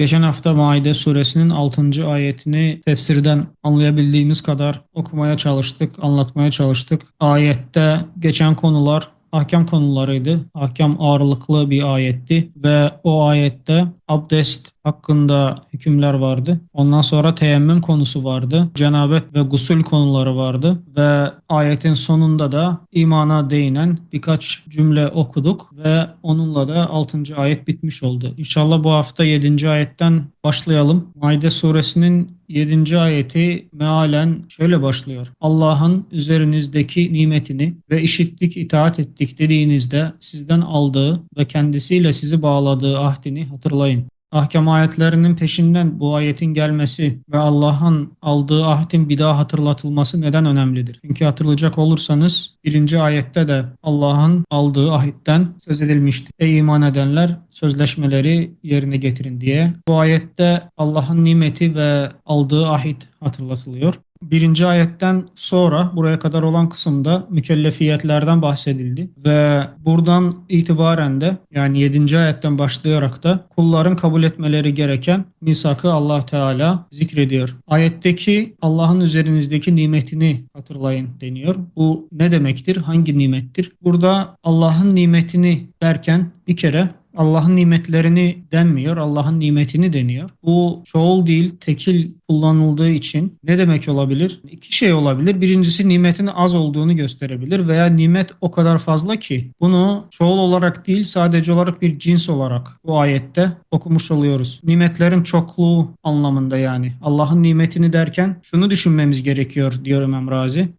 Geçen hafta Maide suresinin 6. ayetini tefsirden anlayabildiğimiz kadar okumaya çalıştık, anlatmaya çalıştık. Ayette geçen konular ahkam konularıydı. Ahkam ağırlıklı bir ayetti ve o ayette abdest hakkında hükümler vardı. Ondan sonra teyemmüm konusu vardı. Cenabet ve gusül konuları vardı ve ayetin sonunda da imana değinen birkaç cümle okuduk ve onunla da 6. ayet bitmiş oldu. İnşallah bu hafta 7. ayetten başlayalım. Maide suresinin 7. ayeti mealen şöyle başlıyor. Allah'ın üzerinizdeki nimetini ve işittik, itaat ettik dediğinizde sizden aldığı ve kendisiyle sizi bağladığı ahdini hatırlayın. Ahkam ayetlerinin peşinden bu ayetin gelmesi ve Allah'ın aldığı ahdin bir daha hatırlatılması neden önemlidir? Çünkü hatırlayacak olursanız birinci ayette de Allah'ın aldığı ahitten söz edilmişti. Ey iman edenler sözleşmeleri yerine getirin diye. Bu ayette Allah'ın nimeti ve aldığı ahit hatırlatılıyor. Birinci ayetten sonra buraya kadar olan kısımda mükellefiyetlerden bahsedildi ve buradan itibaren de yani 7. ayetten başlayarak da kulların kabul etmeleri gereken misakı Allah Teala zikrediyor. Ayetteki Allah'ın üzerinizdeki nimetini hatırlayın deniyor. Bu ne demektir? Hangi nimettir? Burada Allah'ın nimetini derken bir kere Allah'ın nimetlerini denmiyor, Allah'ın nimetini deniyor. Bu çoğul değil, tekil kullanıldığı için ne demek olabilir? İki şey olabilir. Birincisi nimetin az olduğunu gösterebilir veya nimet o kadar fazla ki bunu çoğul olarak değil sadece olarak bir cins olarak bu ayette okumuş oluyoruz. Nimetlerin çokluğu anlamında yani. Allah'ın nimetini derken şunu düşünmemiz gerekiyor diyor İmam.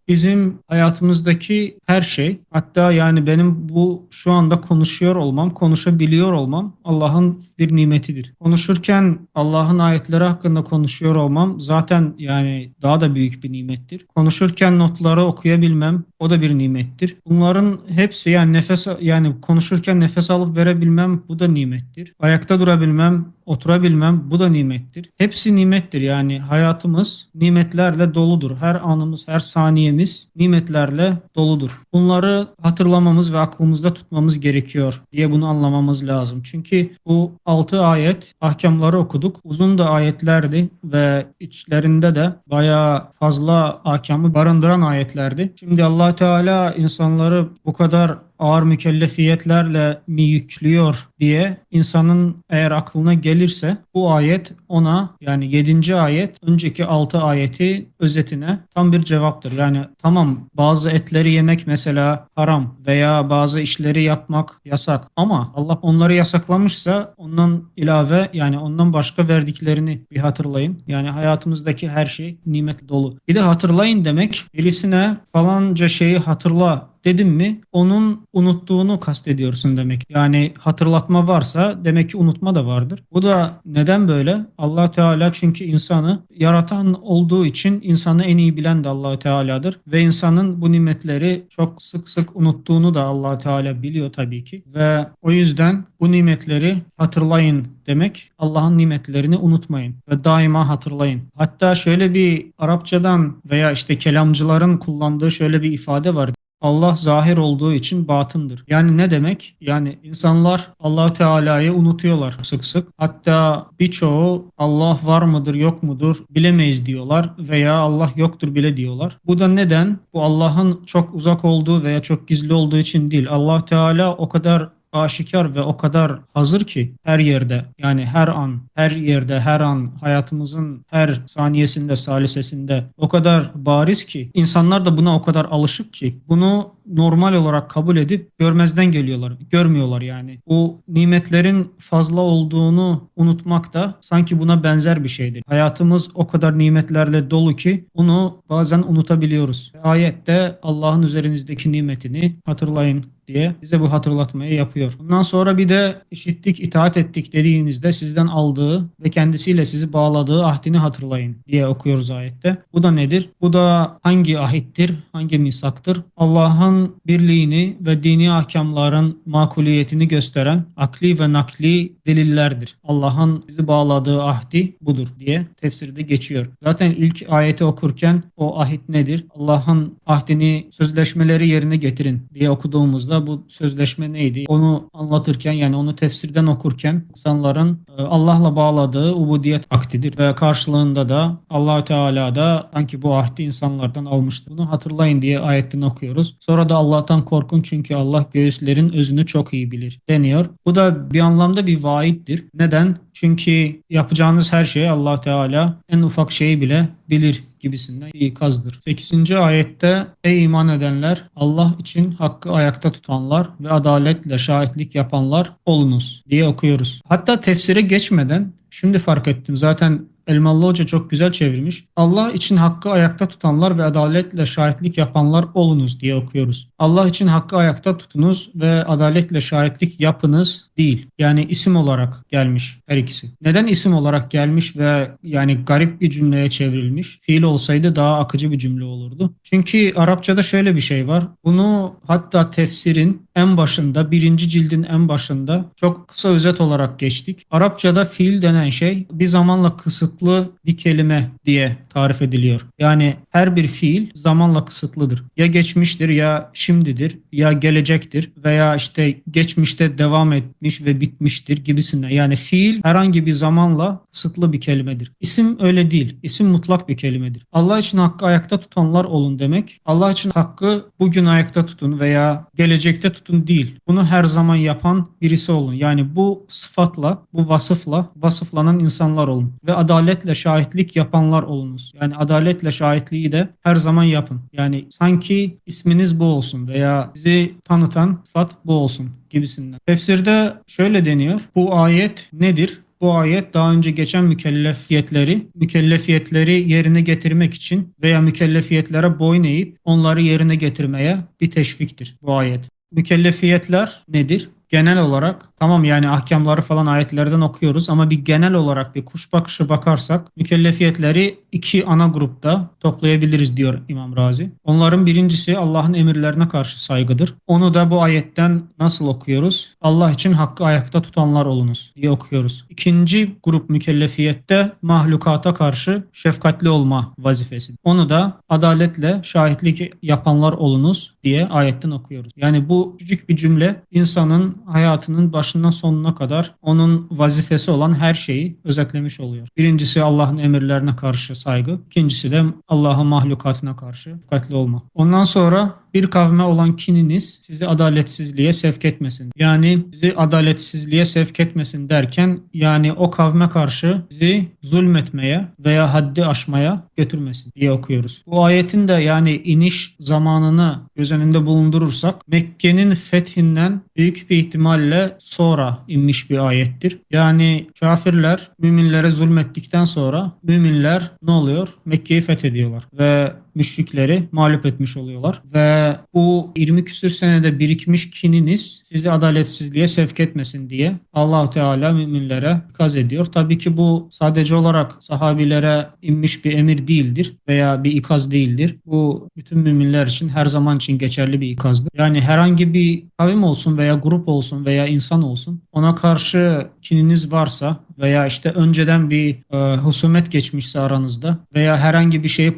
Bizim hayatımızdaki her şey hatta yani benim bu şu anda konuşuyor olmam, konuşabiliyor olmam Allah'ın bir nimetidir. Konuşurken Allah'ın ayetleri hakkında konuşuyor olmam zaten yani daha da büyük bir nimettir. Konuşurken notları okuyabilmem o da bir nimettir. Bunların hepsi yani nefes yani konuşurken nefes alıp verebilmem bu da nimettir. Ayakta durabilmem oturabilmem bu da nimettir. Hepsi nimettir yani hayatımız nimetlerle doludur. Her anımız, her saniyemiz nimetlerle doludur. Bunları hatırlamamız ve aklımızda tutmamız gerekiyor diye bunu anlamamız lazım. Çünkü bu 6 ayet ahkamları okuduk. Uzun da ayetlerdi ve içlerinde de bayağı fazla ahkamı barındıran ayetlerdi. Şimdi allah Teala insanları bu kadar ağır mükellefiyetlerle mi yüklüyor diye insanın eğer aklına gelirse bu ayet ona yani 7. ayet önceki 6 ayeti özetine tam bir cevaptır. Yani tamam bazı etleri yemek mesela haram veya bazı işleri yapmak yasak ama Allah onları yasaklamışsa ondan ilave yani ondan başka verdiklerini bir hatırlayın. Yani hayatımızdaki her şey nimet dolu. Bir de hatırlayın demek birisine falanca şeyi hatırla dedim mi onun unuttuğunu kastediyorsun demek. Yani hatırlatma varsa demek ki unutma da vardır. Bu da neden böyle? allah Teala çünkü insanı yaratan olduğu için insanı en iyi bilen de allah Teala'dır. Ve insanın bu nimetleri çok sık sık unuttuğunu da allah Teala biliyor tabii ki. Ve o yüzden bu nimetleri hatırlayın demek Allah'ın nimetlerini unutmayın ve daima hatırlayın. Hatta şöyle bir Arapçadan veya işte kelamcıların kullandığı şöyle bir ifade var. Allah zahir olduğu için batındır. Yani ne demek? Yani insanlar allah Teala'yı unutuyorlar sık sık. Hatta birçoğu Allah var mıdır yok mudur bilemeyiz diyorlar veya Allah yoktur bile diyorlar. Bu da neden? Bu Allah'ın çok uzak olduğu veya çok gizli olduğu için değil. allah Teala o kadar aşikar ve o kadar hazır ki her yerde yani her an, her yerde, her an hayatımızın her saniyesinde, salisesinde o kadar bariz ki insanlar da buna o kadar alışık ki bunu normal olarak kabul edip görmezden geliyorlar. Görmüyorlar yani. Bu nimetlerin fazla olduğunu unutmak da sanki buna benzer bir şeydir. Hayatımız o kadar nimetlerle dolu ki bunu bazen unutabiliyoruz. Ayette Allah'ın üzerinizdeki nimetini hatırlayın diye bize bu hatırlatmayı yapıyor. Bundan sonra bir de işittik, itaat ettik dediğinizde sizden aldığı ve kendisiyle sizi bağladığı ahdini hatırlayın diye okuyoruz ayette. Bu da nedir? Bu da hangi ahittir, hangi misaktır? Allah'ın birliğini ve dini ahkamların makuliyetini gösteren akli ve nakli delillerdir. Allah'ın bizi bağladığı ahdi budur diye tefsirde geçiyor. Zaten ilk ayeti okurken o ahit nedir? Allah'ın ahdini sözleşmeleri yerine getirin diye okuduğumuzda bu sözleşme neydi? Onu anlatırken yani onu tefsirden okurken insanların e, Allah'la bağladığı ubudiyet aktidir ve karşılığında da allah Teala da sanki bu ahdi insanlardan almıştı. Bunu hatırlayın diye ayetten okuyoruz. Sonra da Allah'tan korkun çünkü Allah göğüslerin özünü çok iyi bilir deniyor. Bu da bir anlamda bir vaittir. Neden? Çünkü yapacağınız her şeyi allah Teala en ufak şeyi bile bilir gibisinden ikazdır. 8. ayette ey iman edenler Allah için hakkı ayakta tutanlar ve adaletle şahitlik yapanlar olunuz diye okuyoruz. Hatta tefsire geçmeden şimdi fark ettim zaten Elmalı Hoca çok güzel çevirmiş. Allah için hakkı ayakta tutanlar ve adaletle şahitlik yapanlar olunuz diye okuyoruz. Allah için hakkı ayakta tutunuz ve adaletle şahitlik yapınız değil. Yani isim olarak gelmiş her ikisi. Neden isim olarak gelmiş ve yani garip bir cümleye çevrilmiş? Fiil olsaydı daha akıcı bir cümle olurdu. Çünkü Arapçada şöyle bir şey var. Bunu hatta tefsirin en başında, birinci cildin en başında çok kısa özet olarak geçtik. Arapçada fiil denen şey bir zamanla kısıtlı bir kelime diye tarif ediliyor. Yani her bir fiil zamanla kısıtlıdır. Ya geçmiştir ya şimdidir ya gelecektir veya işte geçmişte devam etmiş ve bitmiştir gibisinden. Yani fiil herhangi bir zamanla kısıtlı bir kelimedir. İsim öyle değil. İsim mutlak bir kelimedir. Allah için hakkı ayakta tutanlar olun demek. Allah için hakkı bugün ayakta tutun veya gelecekte tutun değil. Bunu her zaman yapan birisi olun. Yani bu sıfatla, bu vasıfla vasıflanan insanlar olun. Ve adaletle şahitlik yapanlar olunuz. Yani adaletle şahitliği de her zaman yapın. Yani sanki isminiz bu olsun veya sizi tanıtan sıfat bu olsun gibisinden. Tefsirde şöyle deniyor. Bu ayet nedir? Bu ayet daha önce geçen mükellefiyetleri, mükellefiyetleri yerine getirmek için veya mükellefiyetlere boyun eğip onları yerine getirmeye bir teşviktir bu ayet. Mükellefiyetler nedir? Genel olarak tamam yani ahkamları falan ayetlerden okuyoruz ama bir genel olarak bir kuş bakışı bakarsak mükellefiyetleri iki ana grupta toplayabiliriz diyor İmam Razi. Onların birincisi Allah'ın emirlerine karşı saygıdır. Onu da bu ayetten nasıl okuyoruz? Allah için hakkı ayakta tutanlar olunuz diye okuyoruz. İkinci grup mükellefiyette mahlukata karşı şefkatli olma vazifesi. Onu da adaletle şahitlik yapanlar olunuz diye ayetten okuyoruz. Yani bu küçük bir cümle insanın hayatının başından sonuna kadar onun vazifesi olan her şeyi özetlemiş oluyor. Birincisi Allah'ın emirlerine karşı saygı. İkincisi de Allah'ın mahlukatına karşı dikkatli olma. Ondan sonra bir kavme olan kininiz sizi adaletsizliğe sevk etmesin. Yani sizi adaletsizliğe sevk etmesin derken yani o kavme karşı sizi zulmetmeye veya haddi aşmaya götürmesin diye okuyoruz. Bu ayetin de yani iniş zamanını göz önünde bulundurursak Mekke'nin fethinden büyük bir ihtimalle sonra inmiş bir ayettir. Yani kafirler müminlere zulmettikten sonra müminler ne oluyor? Mekke'yi fethediyorlar ve müşrikleri mağlup etmiş oluyorlar. Ve bu 20 küsür senede birikmiş kininiz sizi adaletsizliğe sevk etmesin diye Allahu Teala müminlere ikaz ediyor. Tabii ki bu sadece olarak sahabilere inmiş bir emir değildir veya bir ikaz değildir. Bu bütün müminler için her zaman için geçerli bir ikazdır. Yani herhangi bir kavim olsun veya grup olsun veya insan olsun ona karşı kininiz varsa veya işte önceden bir e, husumet geçmişse aranızda veya herhangi bir şeyi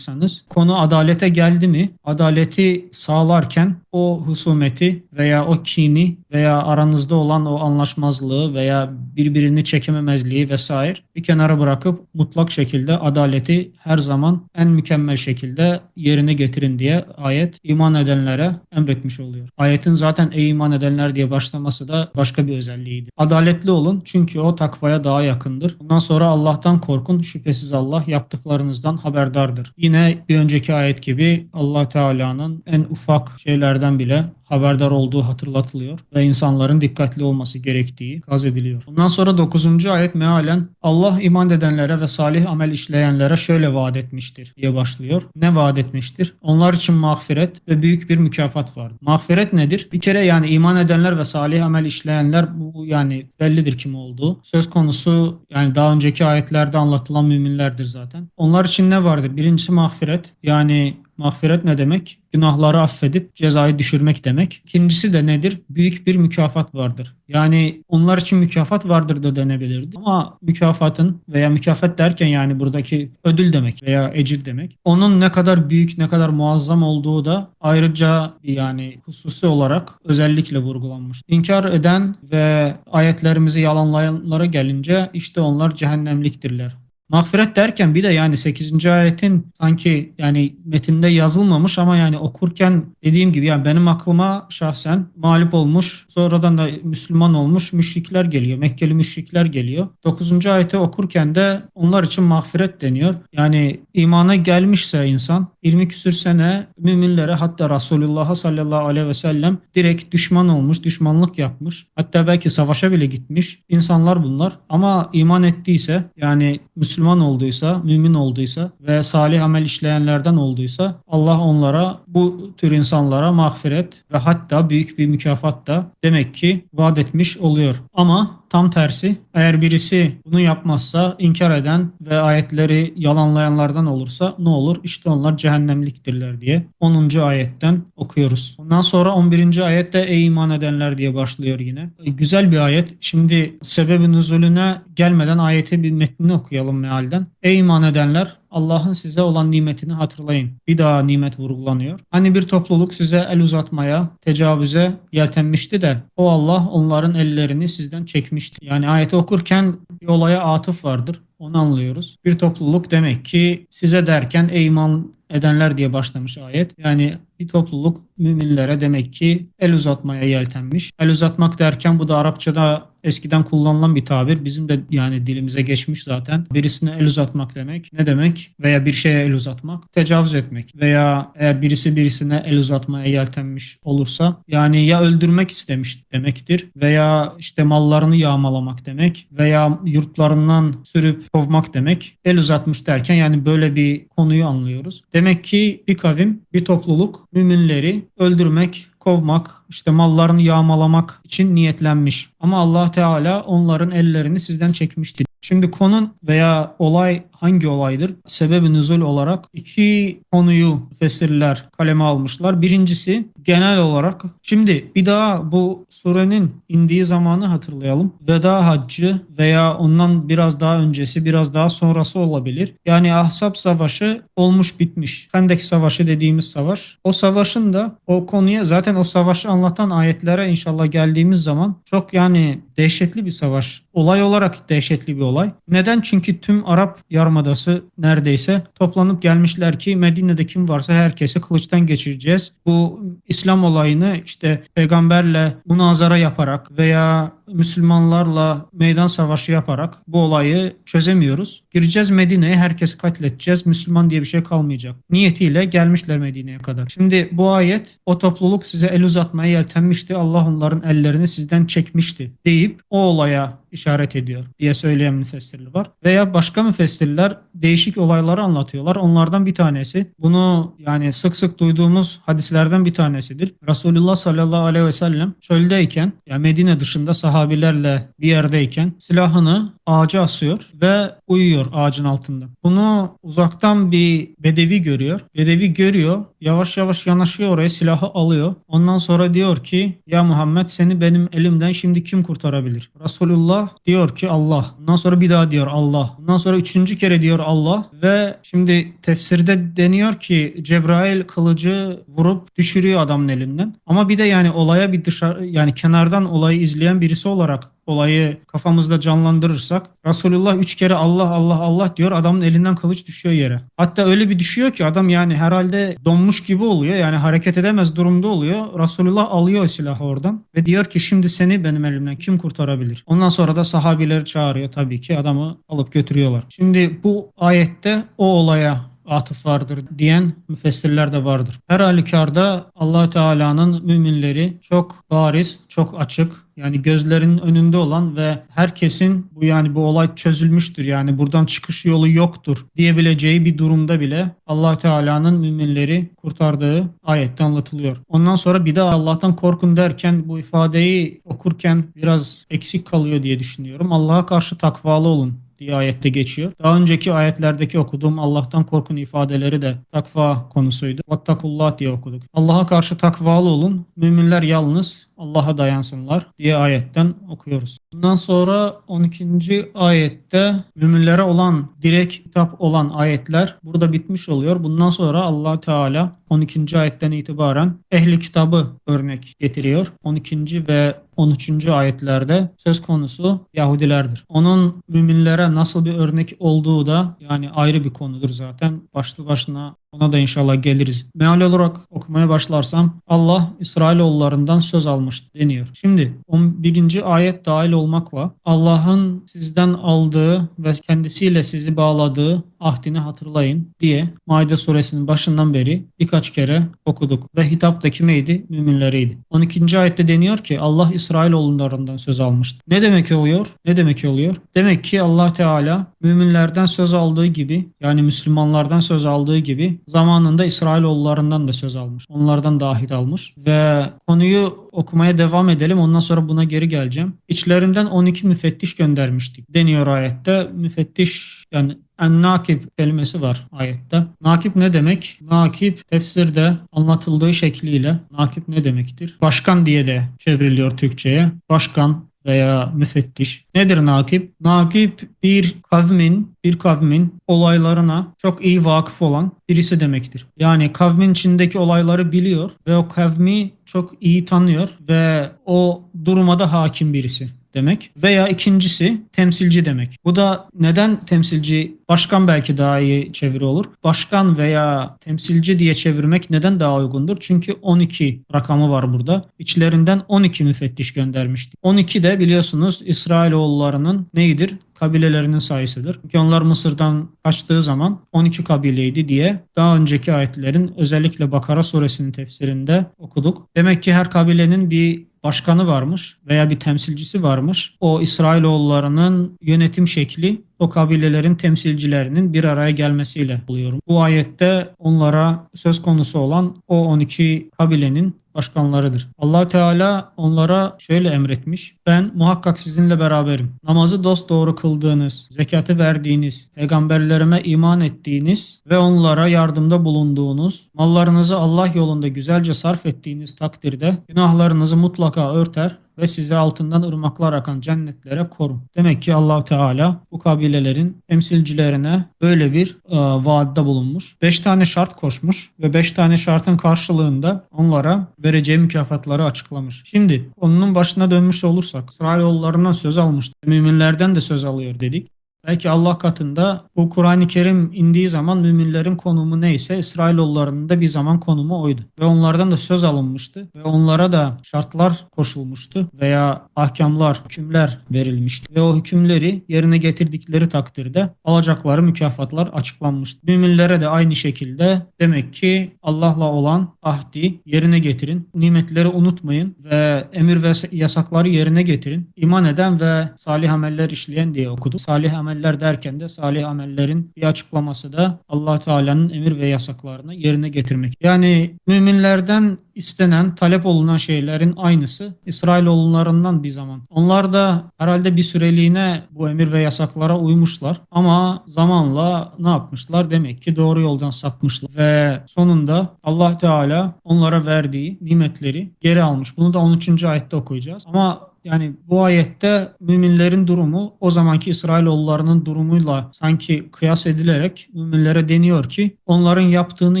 paylaşamamışsanız konu adalete geldi mi adaleti sağlarken o husumeti veya o kini veya aranızda olan o anlaşmazlığı veya birbirini çekememezliği vesaire bir kenara bırakıp mutlak şekilde adaleti her zaman en mükemmel şekilde yerine getirin diye ayet iman edenlere emretmiş oluyor. Ayetin zaten ey iman edenler diye başlaması da başka bir özelliğiydi. Adaletli olun çünkü o takvaya daha yakındır. Bundan sonra Allah'tan korkun. Şüphesiz Allah yaptıklarınızdan haberdardır. Yine bir önceki ayet gibi Allah Teala'nın en ufak şeylerden bile haberdar olduğu hatırlatılıyor ve insanların dikkatli olması gerektiği gaz ediliyor. Bundan sonra 9. ayet mealen Allah iman edenlere ve salih amel işleyenlere şöyle vaat etmiştir diye başlıyor. Ne vaat etmiştir? Onlar için mağfiret ve büyük bir mükafat var. Mağfiret nedir? Bir kere yani iman edenler ve salih amel işleyenler bu yani bellidir kim olduğu. Söz konusu yani daha önceki ayetlerde anlatılan müminlerdir zaten. Onlar için ne vardır? Birincisi mağfiret yani Mağfiret ne demek? Günahları affedip cezayı düşürmek demek. İkincisi de nedir? Büyük bir mükafat vardır. Yani onlar için mükafat vardır da denebilirdi. Ama mükafatın veya mükafat derken yani buradaki ödül demek veya ecir demek. Onun ne kadar büyük, ne kadar muazzam olduğu da ayrıca yani hususi olarak özellikle vurgulanmış. İnkar eden ve ayetlerimizi yalanlayanlara gelince işte onlar cehennemliktirler. Mağfiret derken bir de yani 8. ayetin sanki yani metinde yazılmamış ama yani okurken dediğim gibi yani benim aklıma şahsen mağlup olmuş sonradan da Müslüman olmuş müşrikler geliyor. Mekkeli müşrikler geliyor. 9. ayeti okurken de onlar için mağfiret deniyor. Yani imana gelmişse insan 20 küsür sene müminlere hatta Resulullah'a sallallahu aleyhi ve sellem direkt düşman olmuş, düşmanlık yapmış. Hatta belki savaşa bile gitmiş insanlar bunlar. Ama iman ettiyse yani Müslüman olduysa, mümin olduysa ve salih amel işleyenlerden olduysa Allah onlara bu tür insanlara mağfiret ve hatta büyük bir mükafat da demek ki vaat etmiş oluyor. Ama tam tersi eğer birisi bunu yapmazsa inkar eden ve ayetleri yalanlayanlardan olursa ne olur? İşte onlar cehennemliktirler diye 10. ayetten okuyoruz. Ondan sonra 11. ayette ey iman edenler diye başlıyor yine. Güzel bir ayet. Şimdi sebebi nüzulüne gelmeden ayeti bir metnini okuyalım mealden. Ey iman edenler Allah'ın size olan nimetini hatırlayın. Bir daha nimet vurgulanıyor. Hani bir topluluk size el uzatmaya, tecavüze yeltenmişti de o Allah onların ellerini sizden çekmişti. Yani ayeti okurken bir olaya atıf vardır. Onu anlıyoruz. Bir topluluk demek ki size derken ey iman edenler diye başlamış ayet. Yani bir topluluk müminlere demek ki el uzatmaya yeltenmiş. El uzatmak derken bu da Arapçada eskiden kullanılan bir tabir. Bizim de yani dilimize geçmiş zaten. Birisine el uzatmak demek. Ne demek? Veya bir şeye el uzatmak. Tecavüz etmek. Veya eğer birisi birisine el uzatmaya yeltenmiş olursa yani ya öldürmek istemiş demektir. Veya işte mallarını yağmalamak demek. Veya yurtlarından sürüp kovmak demek. El uzatmış derken yani böyle bir konuyu anlıyoruz. Demek ki bir kavim, bir topluluk müminleri öldürmek, kovmak, işte mallarını yağmalamak için niyetlenmiş. Ama Allah Teala onların ellerini sizden çekmişti. Şimdi konun veya olay hangi olaydır? Sebebi nüzul olarak iki konuyu fesirler kaleme almışlar. Birincisi genel olarak şimdi bir daha bu surenin indiği zamanı hatırlayalım. Veda haccı veya ondan biraz daha öncesi biraz daha sonrası olabilir. Yani Ahzab savaşı olmuş bitmiş. Hendek savaşı dediğimiz savaş. O savaşın da o konuya zaten o savaşı anlatan ayetlere inşallah geldiğimiz zaman çok yani dehşetli bir savaş. Olay olarak dehşetli bir olay. Neden? Çünkü tüm Arap Yarımadası neredeyse toplanıp gelmişler ki Medine'de kim varsa herkesi kılıçtan geçireceğiz. Bu İslam olayını işte peygamberle münazara yaparak veya Müslümanlarla meydan savaşı yaparak bu olayı çözemiyoruz. Gireceğiz Medine'ye herkesi katledeceğiz. Müslüman diye bir şey kalmayacak. Niyetiyle gelmişler Medine'ye kadar. Şimdi bu ayet o topluluk size el uzatmaya yeltenmişti. Allah onların ellerini sizden çekmişti deyip o olaya işaret ediyor diye söyleyen müfessirler var. Veya başka müfessirler değişik olayları anlatıyorlar. Onlardan bir tanesi bunu yani sık sık duyduğumuz hadislerden bir tanesidir. Resulullah sallallahu aleyhi ve sellem çöldeyken yani Medine dışında sahabilerle bir yerdeyken silahını ağaca asıyor ve uyuyor ağacın altında. Bunu uzaktan bir bedevi görüyor. Bedevi görüyor. Yavaş yavaş yanaşıyor oraya silahı alıyor. Ondan sonra diyor ki ya Muhammed seni benim elimden şimdi kim kurtarabilir? Resulullah diyor ki Allah. Ondan sonra bir daha diyor Allah. Ondan sonra üçüncü kere diyor Allah ve şimdi tefsirde deniyor ki Cebrail kılıcı vurup düşürüyor adamın elinden. Ama bir de yani olaya bir dışarı yani kenardan olayı izleyen birisi olarak olayı kafamızda canlandırırsak Resulullah üç kere Allah Allah Allah diyor adamın elinden kılıç düşüyor yere. Hatta öyle bir düşüyor ki adam yani herhalde donmuş gibi oluyor yani hareket edemez durumda oluyor. Resulullah alıyor silahı oradan ve diyor ki şimdi seni benim elimden kim kurtarabilir? Ondan sonra da sahabileri çağırıyor tabii ki adamı alıp götürüyorlar. Şimdi bu ayette o olaya atıf vardır diyen müfessirler de vardır. Her halükarda allah Teala'nın müminleri çok bariz, çok açık, yani gözlerinin önünde olan ve herkesin bu yani bu olay çözülmüştür yani buradan çıkış yolu yoktur diyebileceği bir durumda bile allah Teala'nın müminleri kurtardığı ayette anlatılıyor. Ondan sonra bir de Allah'tan korkun derken bu ifadeyi okurken biraz eksik kalıyor diye düşünüyorum. Allah'a karşı takvalı olun diye ayette geçiyor. Daha önceki ayetlerdeki okuduğum Allah'tan korkun ifadeleri de takva konusuydu. Vattakullah diye okuduk. Allah'a karşı takvalı olun. Müminler yalnız Allah'a dayansınlar diye ayetten okuyoruz. Bundan sonra 12. ayette müminlere olan direkt kitap olan ayetler burada bitmiş oluyor. Bundan sonra Allah Teala 12. ayetten itibaren ehli kitabı örnek getiriyor. 12. ve 13. ayetlerde söz konusu Yahudilerdir. Onun müminlere nasıl bir örnek olduğu da yani ayrı bir konudur zaten. Başlı başına ona da inşallah geliriz. Meal olarak okumaya başlarsam Allah İsrailoğullarından söz almıştı deniyor. Şimdi 11. ayet dahil olmakla Allah'ın sizden aldığı ve kendisiyle sizi bağladığı ahdini hatırlayın diye Maide suresinin başından beri birkaç kere okuduk. Ve hitap da kimeydi? Müminleriydi. 12. ayette deniyor ki Allah İsrailoğullarından söz almıştı. Ne demek oluyor? Ne demek oluyor? Demek ki Allah Teala müminlerden söz aldığı gibi yani Müslümanlardan söz aldığı gibi zamanında İsrailoğullarından da söz almış. Onlardan da ahit almış. Ve konuyu okumaya devam edelim. Ondan sonra buna geri geleceğim. İçlerinden 12 müfettiş göndermiştik deniyor ayette. Müfettiş yani en-nakip kelimesi var ayette. Nakip ne demek? Nakip tefsirde anlatıldığı şekliyle nakip ne demektir? Başkan diye de çevriliyor Türkçe'ye. Başkan veya müfettiş. Nedir nakip? Nakip bir kavmin, bir kavmin olaylarına çok iyi vakıf olan birisi demektir. Yani kavmin içindeki olayları biliyor ve o kavmi çok iyi tanıyor ve o duruma da hakim birisi demek. Veya ikincisi temsilci demek. Bu da neden temsilci? Başkan belki daha iyi çeviri olur. Başkan veya temsilci diye çevirmek neden daha uygundur? Çünkü 12 rakamı var burada. İçlerinden 12 müfettiş göndermişti. 12 de biliyorsunuz İsrailoğullarının neyidir? kabilelerinin sayısıdır. Çünkü onlar Mısır'dan kaçtığı zaman 12 kabileydi diye daha önceki ayetlerin özellikle Bakara suresinin tefsirinde okuduk. Demek ki her kabilenin bir başkanı varmış veya bir temsilcisi varmış. O İsrailoğullarının yönetim şekli o kabilelerin temsilcilerinin bir araya gelmesiyle oluyor. Bu ayette onlara söz konusu olan o 12 kabilenin başkanlarıdır. Allah Teala onlara şöyle emretmiş. Ben muhakkak sizinle beraberim. Namazı dost doğru kıldığınız, zekatı verdiğiniz, peygamberlerime iman ettiğiniz ve onlara yardımda bulunduğunuz, mallarınızı Allah yolunda güzelce sarf ettiğiniz takdirde günahlarınızı mutlaka örter ve sizi altından ırmaklar akan cennetlere korun. Demek ki allah Teala bu kabilelerin temsilcilerine böyle bir e, vaatte bulunmuş. Beş tane şart koşmuş ve beş tane şartın karşılığında onlara vereceği mükafatları açıklamış. Şimdi konunun başına dönmüş olursak İsrailoğullarından söz almıştı. Müminlerden de söz alıyor dedik. Belki Allah katında bu Kur'an-ı Kerim indiği zaman müminlerin konumu neyse İsrailoğullarının da bir zaman konumu oydu. Ve onlardan da söz alınmıştı ve onlara da şartlar koşulmuştu veya ahkamlar, hükümler verilmişti. Ve o hükümleri yerine getirdikleri takdirde alacakları mükafatlar açıklanmıştı. Müminlere de aynı şekilde demek ki Allah'la olan ahdi yerine getirin. Nimetleri unutmayın ve emir ve yasakları yerine getirin. İman eden ve salih ameller işleyen diye okudu. Salih amel ameller derken de salih amellerin bir açıklaması da Allah Teala'nın emir ve yasaklarını yerine getirmek. Yani müminlerden istenen, talep olunan şeylerin aynısı İsrailoğullarından bir zaman. Onlar da herhalde bir süreliğine bu emir ve yasaklara uymuşlar ama zamanla ne yapmışlar? Demek ki doğru yoldan sapmışlar ve sonunda Allah Teala onlara verdiği nimetleri geri almış. Bunu da 13. ayette okuyacağız. Ama yani bu ayette müminlerin durumu o zamanki İsrailoğullarının durumuyla sanki kıyas edilerek müminlere deniyor ki onların yaptığını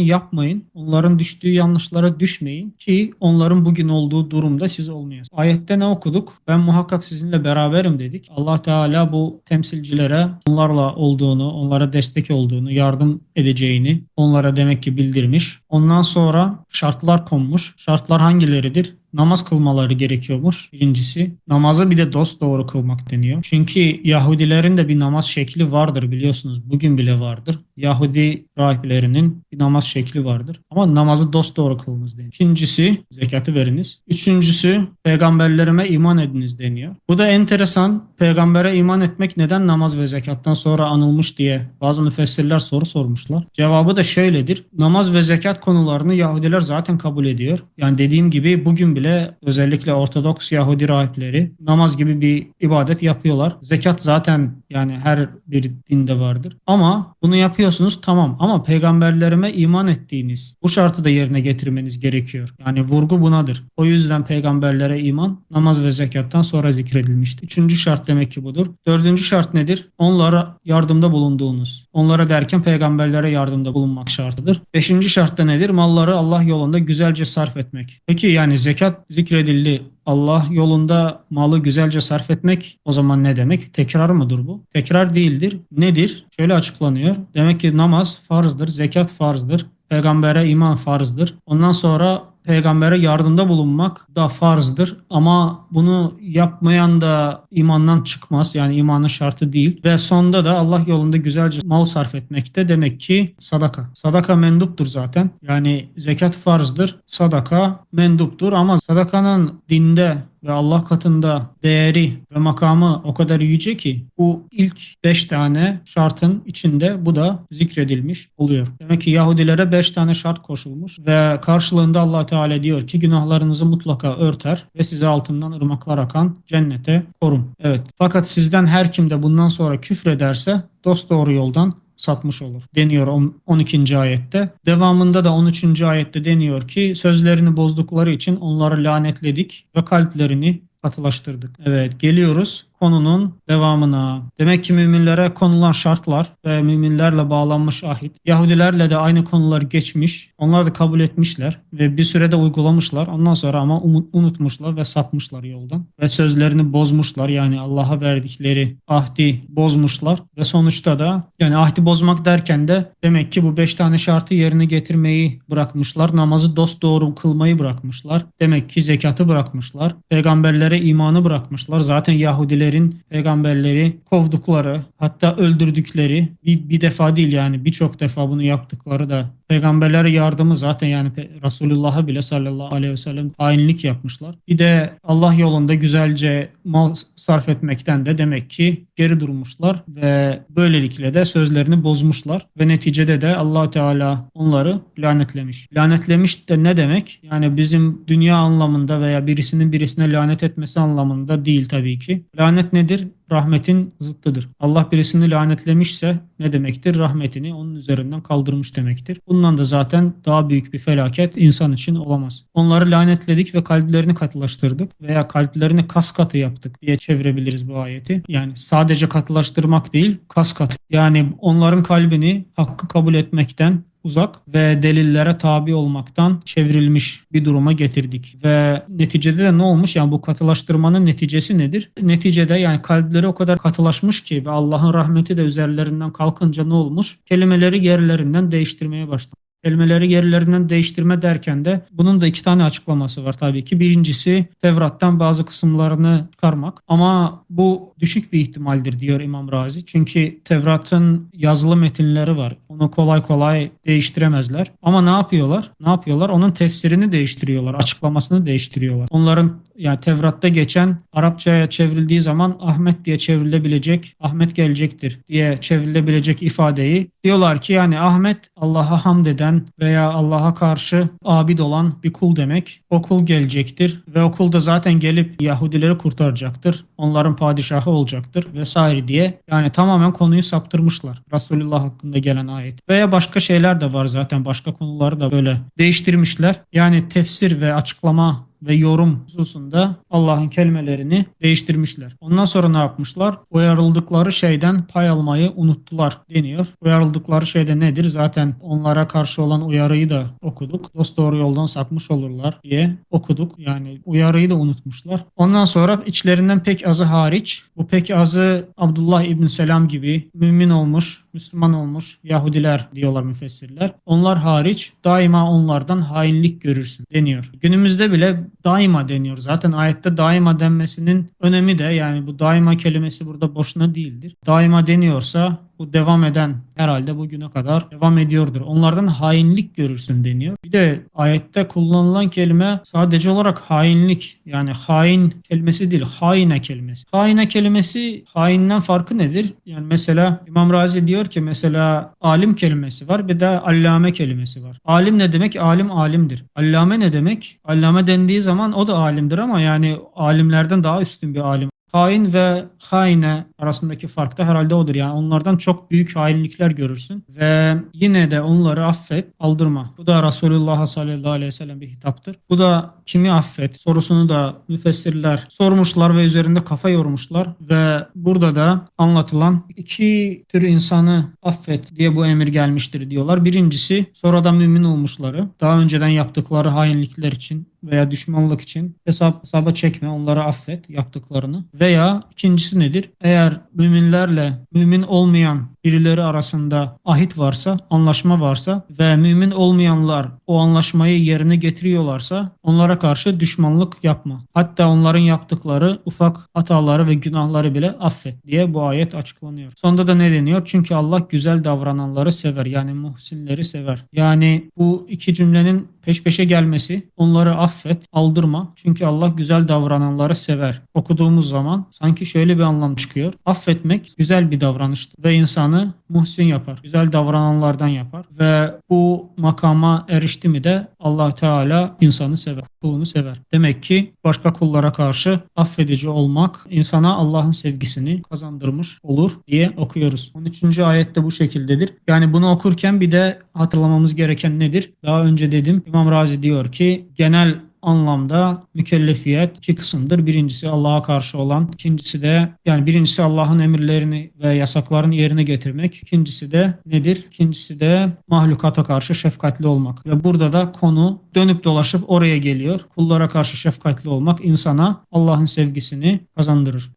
yapmayın, onların düştüğü yanlışlara düşmeyin ki onların bugün olduğu durumda siz olmayasınız. Ayette ne okuduk? Ben muhakkak sizinle beraberim dedik. Allah Teala bu temsilcilere onlarla olduğunu, onlara destek olduğunu, yardım edeceğini onlara demek ki bildirmiş. Ondan sonra şartlar konmuş. Şartlar hangileridir? Namaz kılmaları gerekiyormuş birincisi. Namazı bir de dost doğru kılmak deniyor. Çünkü Yahudilerin de bir namaz şekli vardır biliyorsunuz. Bugün bile vardır. Yahudi rahiplerinin bir namaz şekli vardır. Ama namazı dost doğru kılınız deniyor. İkincisi zekatı veriniz. Üçüncüsü peygamberlerime iman ediniz deniyor. Bu da enteresan. Peygambere iman etmek neden namaz ve zekattan sonra anılmış diye bazı müfessirler soru sormuşlar. Cevabı da şöyledir. Namaz ve zekat konularını Yahudiler zaten kabul ediyor. Yani dediğim gibi bugün bile özellikle Ortodoks Yahudi rahipleri namaz gibi bir ibadet yapıyorlar. Zekat zaten yani her bir dinde vardır. Ama bunu yapıyorsunuz tamam ama peygamberlerime iman ettiğiniz bu şartı da yerine getirmeniz gerekiyor. Yani vurgu bunadır. O yüzden peygamberlere iman namaz ve zekattan sonra zikredilmiştir. Üçüncü şart demek ki budur. Dördüncü şart nedir? Onlara yardımda bulunduğunuz. Onlara derken peygamberlere yardımda bulunmak şartıdır. Beşinci şart da nedir? Malları Allah yolunda güzelce sarf etmek. Peki yani zekat zikredildi. Allah yolunda malı güzelce sarf etmek o zaman ne demek? Tekrar mıdır bu? Tekrar değildir. Nedir? Şöyle açıklanıyor. Demek ki namaz farzdır, zekat farzdır, peygambere iman farzdır. Ondan sonra peygambere yardımda bulunmak da farzdır ama bunu yapmayan da imandan çıkmaz. Yani imanın şartı değil. Ve sonda da Allah yolunda güzelce mal sarf etmek de demek ki sadaka. Sadaka menduptur zaten. Yani zekat farzdır, sadaka menduptur ama sadakanın dinde ve Allah katında değeri ve makamı o kadar yüce ki bu ilk 5 tane şartın içinde bu da zikredilmiş oluyor. Demek ki Yahudilere 5 tane şart koşulmuş ve karşılığında Allah Teala diyor ki günahlarınızı mutlaka örter ve size altından ırmaklar akan cennete korun. Evet. Fakat sizden her kim de bundan sonra küfrederse dost doğru yoldan sapmış olur deniyor 12. ayette. Devamında da 13. ayette deniyor ki sözlerini bozdukları için onları lanetledik ve kalplerini katılaştırdık. Evet geliyoruz konunun devamına. Demek ki müminlere konulan şartlar ve müminlerle bağlanmış ahit. Yahudilerle de aynı konular geçmiş. Onlar da kabul etmişler ve bir sürede uygulamışlar. Ondan sonra ama unutmuşlar ve sapmışlar yoldan. Ve sözlerini bozmuşlar. Yani Allah'a verdikleri ahdi bozmuşlar. Ve sonuçta da yani ahdi bozmak derken de demek ki bu beş tane şartı yerine getirmeyi bırakmışlar. Namazı dost doğru kılmayı bırakmışlar. Demek ki zekatı bırakmışlar. Peygamberlere imanı bırakmışlar. Zaten Yahudiler Yahudilerin peygamberleri kovdukları hatta öldürdükleri bir, bir defa değil yani birçok defa bunu yaptıkları da peygamberlere yardımı zaten yani Resulullah'a bile sallallahu aleyhi ve sellem hainlik yapmışlar. Bir de Allah yolunda güzelce mal sarf etmekten de demek ki geri durmuşlar ve böylelikle de sözlerini bozmuşlar ve neticede de Allah Teala onları lanetlemiş. Lanetlemiş de ne demek? Yani bizim dünya anlamında veya birisinin birisine lanet etmesi anlamında değil tabii ki. Lanet nedir? Rahmetin zıttıdır. Allah birisini lanetlemişse ne demektir? Rahmetini onun üzerinden kaldırmış demektir. Bundan da zaten daha büyük bir felaket insan için olamaz. Onları lanetledik ve kalplerini katılaştırdık veya kalplerini kas katı yaptık diye çevirebiliriz bu ayeti. Yani sadece katılaştırmak değil, kas katı. Yani onların kalbini hakkı kabul etmekten uzak ve delillere tabi olmaktan çevrilmiş bir duruma getirdik. Ve neticede de ne olmuş? Yani bu katılaştırmanın neticesi nedir? Neticede yani kalpleri o kadar katılaşmış ki ve Allah'ın rahmeti de üzerlerinden kalkınca ne olmuş? Kelimeleri yerlerinden değiştirmeye başlamış kelimeleri yerlerinden değiştirme derken de bunun da iki tane açıklaması var tabii ki. Birincisi Tevrat'tan bazı kısımlarını çıkarmak ama bu düşük bir ihtimaldir diyor İmam Razi. Çünkü Tevrat'ın yazılı metinleri var. Onu kolay kolay değiştiremezler. Ama ne yapıyorlar? Ne yapıyorlar? Onun tefsirini değiştiriyorlar, açıklamasını değiştiriyorlar. Onların yani Tevrat'ta geçen Arapçaya çevrildiği zaman Ahmet diye çevrilebilecek, Ahmet gelecektir diye çevrilebilecek ifadeyi diyorlar ki yani Ahmet Allah'a hamd eden veya Allah'a karşı abid olan bir kul demek. O kul gelecektir ve o kul da zaten gelip Yahudileri kurtaracaktır. Onların padişahı olacaktır vesaire diye. Yani tamamen konuyu saptırmışlar. Resulullah hakkında gelen ayet. Veya başka şeyler de var zaten. Başka konuları da böyle değiştirmişler. Yani tefsir ve açıklama ve yorum hususunda Allah'ın kelimelerini değiştirmişler. Ondan sonra ne yapmışlar? Uyarıldıkları şeyden pay almayı unuttular deniyor. Uyarıldıkları şey de nedir? Zaten onlara karşı olan uyarıyı da okuduk. Dost doğru yoldan sapmış olurlar diye okuduk. Yani uyarıyı da unutmuşlar. Ondan sonra içlerinden pek azı hariç bu pek azı Abdullah İbn Selam gibi mümin olmuş, Müslüman olmuş Yahudiler diyorlar müfessirler. Onlar hariç daima onlardan hainlik görürsün deniyor. Günümüzde bile daima deniyor. Zaten ayette daima denmesinin önemi de yani bu daima kelimesi burada boşuna değildir. Daima deniyorsa bu devam eden herhalde bugüne kadar devam ediyordur. Onlardan hainlik görürsün deniyor. Bir de ayette kullanılan kelime sadece olarak hainlik yani hain kelimesi değil haine kelimesi. Haine kelimesi hainden farkı nedir? Yani mesela İmam Razi diyor ki mesela alim kelimesi var bir de allame kelimesi var. Alim ne demek? Alim alimdir. Allame ne demek? Allame dendiği zaman o da alimdir ama yani alimlerden daha üstün bir alim. Hain ve haine arasındaki fark da herhalde odur. Yani onlardan çok büyük hainlikler görürsün ve yine de onları affet, aldırma. Bu da Resulullah sallallahu aleyhi ve sellem bir hitaptır. Bu da kimi affet sorusunu da müfessirler sormuşlar ve üzerinde kafa yormuşlar ve burada da anlatılan iki tür insanı affet diye bu emir gelmiştir diyorlar. Birincisi sonradan mümin olmuşları, daha önceden yaptıkları hainlikler için veya düşmanlık için hesap hesaba çekme, onları affet yaptıklarını. Veya ikincisi nedir? Eğer müminlerle mümin olmayan birileri arasında ahit varsa, anlaşma varsa ve mümin olmayanlar o anlaşmayı yerine getiriyorlarsa onlara karşı düşmanlık yapma. Hatta onların yaptıkları ufak hataları ve günahları bile affet diye bu ayet açıklanıyor. Sonunda da ne deniyor? Çünkü Allah güzel davrananları sever. Yani muhsinleri sever. Yani bu iki cümlenin peş peşe gelmesi onları affet, aldırma. Çünkü Allah güzel davrananları sever. Okuduğumuz zaman sanki şöyle bir anlam çıkıyor. Affetmek güzel bir davranıştır ve insanı muhsin yapar. Güzel davrananlardan yapar ve bu makama erişti mi de Allah Teala insanı sever, kulunu sever. Demek ki başka kullara karşı affedici olmak insana Allah'ın sevgisini kazandırmış olur diye okuyoruz. 13. ayette bu şekildedir. Yani bunu okurken bir de hatırlamamız gereken nedir? Daha önce dedim İmam Razi diyor ki genel anlamda mükellefiyet iki kısımdır. Birincisi Allah'a karşı olan, ikincisi de yani birincisi Allah'ın emirlerini ve yasaklarını yerine getirmek. İkincisi de nedir? İkincisi de mahlukata karşı şefkatli olmak. Ve burada da konu dönüp dolaşıp oraya geliyor. Kullara karşı şefkatli olmak insana Allah'ın sevgisini kazandırır.